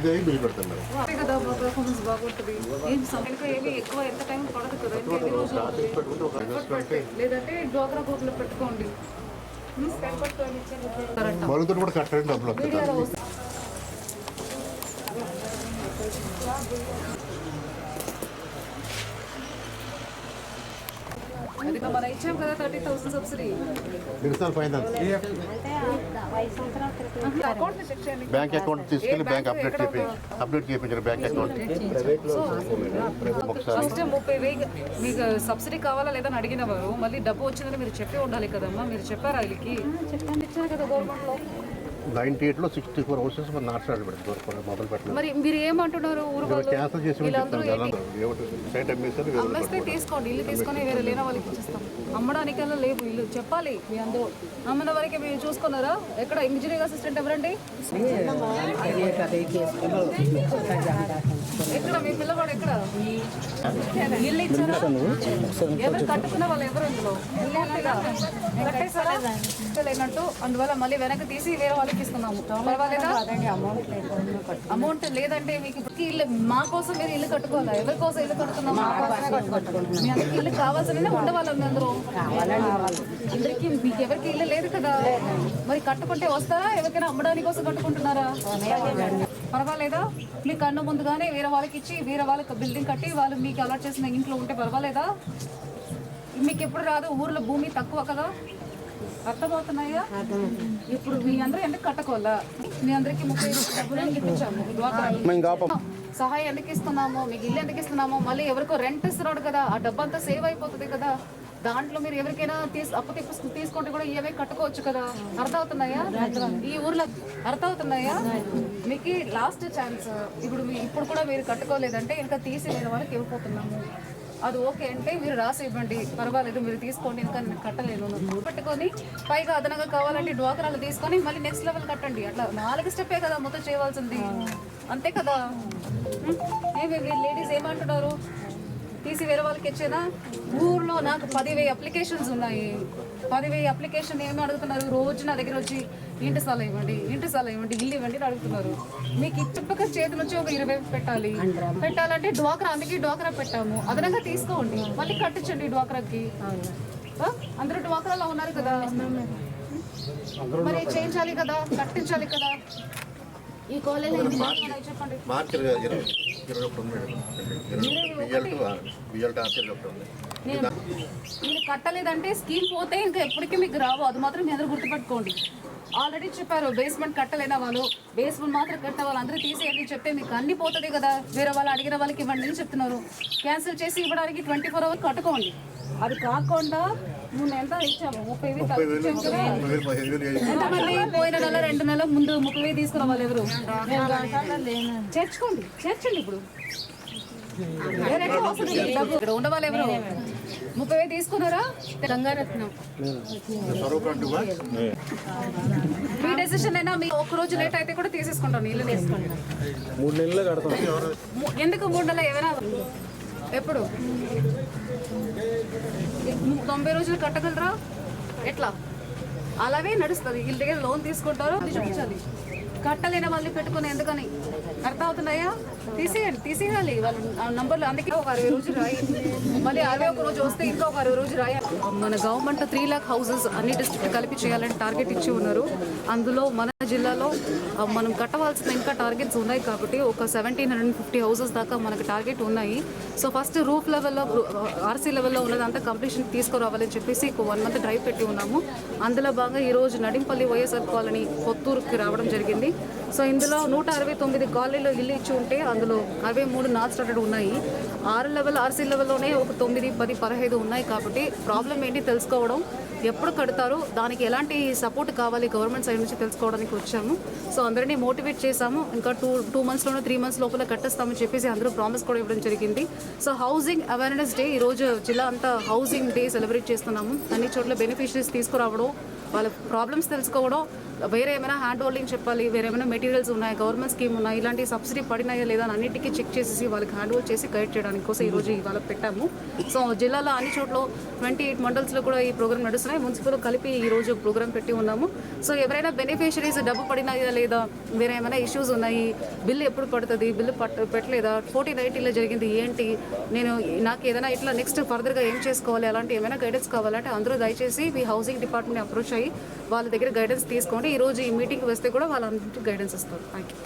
అయ్యి బిల్ పెడుతున్నారు ఎక్కువ ఎంత టైం పడదు లేదంటే పెట్టుకోండి కూడా కట్టండి డబ్బులు వస్తుంది మీడియాలో వస్తుంది. అది మనం ఇచ్చాం కదా థర్టీ థౌసండ్ సబ్సిడీ నిరసన ఫైనాన్స్ అకౌంట్ చెక్ చేయండి బ్యాంక్ అకౌంట్ తీసుకెళ్ళి బ్యాంక్ బ్యాంకు, అప్డేట్ చేయించి అప్డేట్ చేయించారు బ్యాంక్ అకౌంట్. ఫస్ట్ ముప్పై వేలు. మీకు సబ్సిడీ కావాలా లేదని అడిగిన వారు మళ్ళీ డబ్బు వచ్చిందని మీరు చెప్పి ఉండాలి కదమ్మా. మీరు చెప్పారా వీళ్ళకి? చెప్పండి ఇచ్చారు కదా గవర్నమెంట్లో నైన్టీ ఎయిట్లో సిక్స్టీ ఫోర్ హౌసెస్ మన నాట్ స్టార్ట్ పెడుతున్నారు మొదలు పెట్టలేదు. మరి మీరు ఏమంటున్నారు? ఊరు క్యాన్సిల్ చేసి సైట్ వాళ్ళు అమ్మేస్తే తీసుకోండి ఇల్లు తీసుకొని వేరే లేని వాళ్ళకి ఇచ్చేస్తాం. అమ్మడానికల్లా లేవు ఇల్లు. చెప్పాలి మీ అందరూ. అమ్మిన వరకు మీరు చూసుకున్నారా? ఎక్కడ ఇంజనీరింగ్ అసిస్టెంట్ ఎవరండి? ఎక్కడ? మీ పిల్లవాడు ఎక్కడ? ఇల్లు ఇచ్చారా? ఎవరు కట్టుకున్న వాళ్ళు ఎవరు ఇందులో? కట్టేసారా లేనట్టు. అందువల్ల మళ్ళీ వెనక్కి తీసి వేరే వాళ్ళకి పర్వాలేదా? అమౌంట్ లేదంటే మీకు ఇల్లు మా కోసం మీరు ఇల్లు కట్టుకోవాలా? ఎవరి కోసం ఇల్లు కట్టుకున్నాము మీ అందరికి ఇల్లు కావాల్సిన ఉండవాళ్ళం మీ అందరూ? అందరికి మీకు ఎవరికి ఇల్లు లేదు కదా. మరి కట్టుకుంటే వస్తారా? ఎవరికైనా అమ్మడానికి కోసం కట్టుకుంటున్నారా? పర్వాలేదా? మీ కన్ను ముందుగానే వేరే వాళ్ళకి ఇచ్చి వేరే వాళ్ళకి బిల్డింగ్ కట్టి వాళ్ళు మీకు అలాట్ చేసిన ఇంట్లో ఉంటే పర్వాలేదా? మీకు ఎప్పుడు రాదు? ఊర్లో భూమి తక్కువ కదా. అర్థమవుతున్నాయా? ఇప్పుడు మీ అందరూ ఎందుకు కట్టుకోవాలా? మీ అందరికి ముప్పై డబ్బులు ఇప్పించాము. సహాయం ఎందుకు ఇస్తున్నాము? మీకు ఇల్లు ఎందుకు ఇస్తున్నాము? మళ్ళీ ఎవరికో రెంట్ ఇస్తున్నాడు కదా. ఆ డబ్బు అంతా సేవ్ అయిపోతుంది కదా. దాంట్లో మీరు ఎవరికైనా తీసు అప్పు తీసుకు తీసుకుంటే కూడా ఇవే కట్టుకోవచ్చు కదా. అర్థమవుతున్నాయా? ఈ ఊర్లో అర్థమవుతున్నాయా? మీకు లాస్ట్ ఛాన్స్ ఇప్పుడు ఇప్పుడు కూడా మీరు కట్టుకోలేదంటే ఇంకా తీసి వాళ్ళకి ఇవ్వకపోతున్నాము అది ఓకే అంటే మీరు రాసి ఇవ్వండి పర్వాలేదు మీరు తీసుకోండి ఇంకా నేను కట్టలేను పెట్టుకొని పైగా అదనంగా కావాలంటే డ్వాకరాలు తీసుకొని మళ్ళీ నెక్స్ట్ లెవెల్ కట్టండి. అట్లా నాలుగు స్టెప్పే కదా మొత్తం చేయవలసింది అంతే కదా? ఏమి లేడీస్ ఏమంటున్నారు? తీసి వేరే వాళ్ళకి ఇచ్చేదా ఊర్లో నాకు పదివేయి అప్లికేషన్స్ ఉన్నాయి. పదివేయి అప్లికేషన్ ఏమి అడుగుతున్నారు? రోజు నా దగ్గర వచ్చి ఇంటి స్థలం ఇవ్వండి ఇంటి స్థలం ఇవ్వండి ఇల్లు ఇవ్వండి అడుగుతున్నారు. మీకు ఇచ్చప్పక చేతి నుంచి ఒక ఇరవై పెట్టాలి. పెట్టాలంటే డ్వాక్రా అందుకే డ్వాక్రా పెట్టాము. అదనంగా తీసుకోండి. మళ్ళీ కట్టించండి డ్వాక్రాకి? అందరూ డ్వాక్రాలో ఉన్నారు కదా. మరి చేయించాలి కదా? కట్టించాలి కదా? ఈ కాలేజ్ చెప్పండి మార్చి ఇరవై ఇరవై ఇరవై ఒకటి ఉంది madam. BL two BL two RC ఒకటి ఉంది. నేను మీరు కట్టలేదంటే స్కీమ్ పోతే ఇంకా ఎప్పటికీ మీకు రావు. అది మాత్రం మీ అందరూ గుర్తుపెట్టుకోండి. ఆల్రెడీ చెప్పారు బేస్మెంట్ కట్టలేని వాళ్ళు. బేస్మెంట్ మాత్రం కట్టే వాళ్ళు అందరూ తీసేయండి చెప్తే మీకు అన్ని పోతుంది కదా. వేరే వాళ్ళు అడిగిన వాళ్ళకి ఇవ్వండి అని చెప్తున్నారు. క్యాన్సిల్ చేసి ఇవ్వడానికి ట్వంటీ ఫోర్ అవర్స్ కట్టుకోండి. అది కాకుండా పోయిన నెల రెండు నెలల ముందు ముప్పై వేలు తీసుకున్న వాళ్ళు ఎవరు? చేర్చుకోండి చేర్చండి ఇప్పుడు? ఇక్కడ ఉన్న వాళ్ళు ఎవరు? ముప్పై వేలు తీసుకున్నారా? గంగారత్నం మీ డెసిషన్ అయినా మీ ఒక్క రోజు లేట్ అయితే కూడా తీసేసుకుంటాను ఇల్లు వేసుకోండి మూడు నెలలు ఎందుకు మూడు నెలలు ఏమైనా? ఎప్పుడు? తొంభై రోజులు కట్టగలరా? ఎట్లా? అలాగే నడుస్తుంది. వీళ్ళ దగ్గర లోన్ తీసుకుంటారో అది చూపించాలి. కట్టలేని వాళ్ళు పెట్టుకుని ఎందుకని? అర్థం అవుతున్నాయా తీసేయండి తీసేయాలి. వాళ్ళ నంబర్లు అందుకే ఒక అరవై రోజులు రాయి. మళ్ళీ అరవై ఒక రోజు వస్తే ఇంకా ఒక అరవై రోజులు రాయాలి మన గవర్నమెంట్ త్రీ ల్యాక్ హౌసెస్ అన్ని డిస్ట్రిక్ట్ కలిపి చేయాలని టార్గెట్ ఇచ్చి ఉన్నారు. అందులో మన జిల్లాలో మనం కట్టవలసిన ఇంకా టార్గెట్స్ ఉన్నాయి కాబట్టి ఒక సెవెంటీన్ హండ్రెడ్ ఫిఫ్టీ హౌసెస్ దాకా మనకు టార్గెట్ ఉన్నాయి. సో ఫస్ట్ రూఫ్ లెవెల్లో ఆర్సీ లెవెల్లో ఉన్నదంతా కంప్లీషన్ తీసుకురావాలని చెప్పేసి ఒక వన్ మంత్ డ్రైవ్ పెట్టి ఉన్నాము. అందులో భాగంగా ఈరోజు నడింపల్లి వైఎస్ఆర్ కాలనీ కొత్తూరుకి రావడం జరిగింది. సో ఇందులో నూట అరవై తొమ్మిది కాలనీలో ఇల్లు ఇచ్చి ఉంటే అందులో అరవై మూడు నాన్ స్టార్టెడ్ ఉన్నాయి. ఆరు లెవెల్ ఆర్సీ లెవెల్లోనే ఒక తొమ్మిది పది పదహైదు ఉన్నాయి కాబట్టి ప్రాబ్లం ఏంటి తెలుసుకోవడం ఎప్పుడు కడతారు దానికి ఎలాంటి సపోర్ట్ కావాలి గవర్నమెంట్ సైడ్ నుంచి తెలుసుకోవడానికి వచ్చాము. సో అందరినీ మోటివేట్ చేశాము. ఇంకా టూ టూ మంత్స్లోనూ త్రీ మంత్స్ లోపల కట్టేస్తామని చెప్పేసి అందరూ ప్రామిస్ కూడా ఇవ్వడం జరిగింది. సో హౌసింగ్ అవేర్నెస్ డే ఈ రోజు జిల్లా అంతా హౌసింగ్ డే సెలబ్రేట్ చేస్తున్నాము. అన్ని చోట్ల బెనిఫిషరీస్ తీసుకురావడం వాళ్ళ ప్రాబ్లమ్స్ తెలుసుకోవడం వేరే ఏమైనా హ్యాండ్ హోల్డింగ్ చెప్పాలి వేరే ఏమైనా మెటీరియల్స్ ఉన్నాయి గవర్నమెంట్ స్కీమ్ ఉన్నాయి ఇలాంటి సబ్సిడీ పడినాయా లేదా అని అన్నిటికీ చెక్ చేసేసి వాళ్ళకి హ్యాండ్ హోల్డ్ చేసి గైడ్ చేయడానికి కోసం ఈరోజు ఇవాళ పెట్టాము. సో జిల్లాలో అన్ని చోట్ల ట్వంటీ ఎయిట్ మండల్స్లో కూడా ఈ ప్రోగ్రామ్ నడుస్తున్నాయి. మున్సిపల్ కలిపి ఈ రోజు ప్రోగ్రామ్ పెట్టి ఉన్నాము. సో ఎవరైనా బెనిఫిషరీస్ డబ్బు పడినాయా లేదా వేరే ఏమైనా ఇష్యూస్ ఉన్నాయి బిల్లు ఎప్పుడు పడుతుంది బిల్లు పట్ట పెట్టలేదా ఫోర్టీ నైన్టీలో జరిగింది ఏంటి నేను నాకు ఏదైనా ఇట్లా నెక్స్ట్ ఫర్దర్గా ఏం చేసుకోవాలి అలాంటి ఏమైనా గైడెన్స్ కావాలంటే అందరూ దయచేసి మీ హౌసింగ్ డిపార్ట్మెంట్ అప్రోచ్ అయ్యి వాళ్ళ దగ్గర గైడెన్స్ తీసుకోండి. ఈ రోజు ఈ మీటింగ్కి వస్తే కూడా వాళ్ళందరికీ గైడెన్స్ ఇస్తారు. Thank you